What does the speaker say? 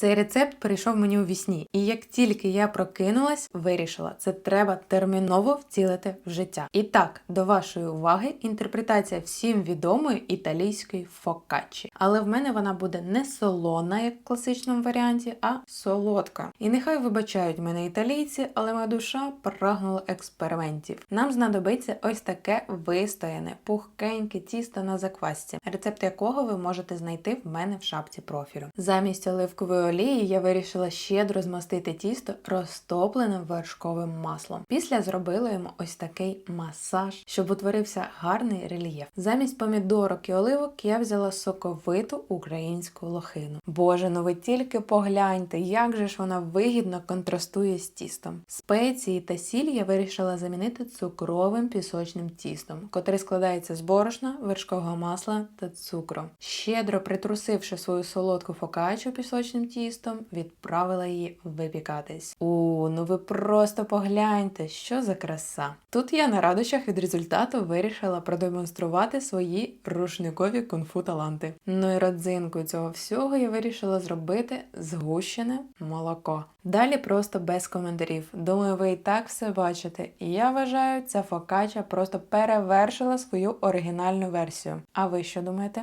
Цей рецепт прийшов мені у вісні, і як тільки я прокинулась, вирішила, це треба терміново втілити в життя. І так, до вашої уваги, інтерпретація всім відомої італійської фокаччі. Але в мене вона буде не солона, як в класичному варіанті, а солодка. І нехай вибачають мене італійці, але моя душа прагнула експериментів. Нам знадобиться ось таке вистояне, пухкеньке тісто на заквасці, рецепт якого ви можете знайти в мене в шапці профілю. Замість оливкової олії я вирішила щедро змастити тісто розтопленим вершковим маслом. Після зробила йому ось такий масаж, щоб утворився гарний рельєф. Замість помідорок і оливок я взяла соковиту українську лохину. Боже, ну ви тільки погляньте, як же ж вона вигідно контрастує з тістом. Спеції та сіль я вирішила замінити цукровим пісочним тістом, котре складається з борошна, вершкового масла та цукру. Щедро притрусивши свою солодку фокачу пісочним тістом, відправила її випікатись. У, ну ви просто погляньте, що за краса. Тут я на радощах від результату вирішила продемонструвати свої рушникові кунг-фу таланти. Ну і родзинкою цього всього я вирішила зробити згущене молоко. Далі просто без коментарів. Думаю, ви і так все бачите. І я вважаю, ця фокача просто перевершила свою оригінальну версію. А ви що думаєте?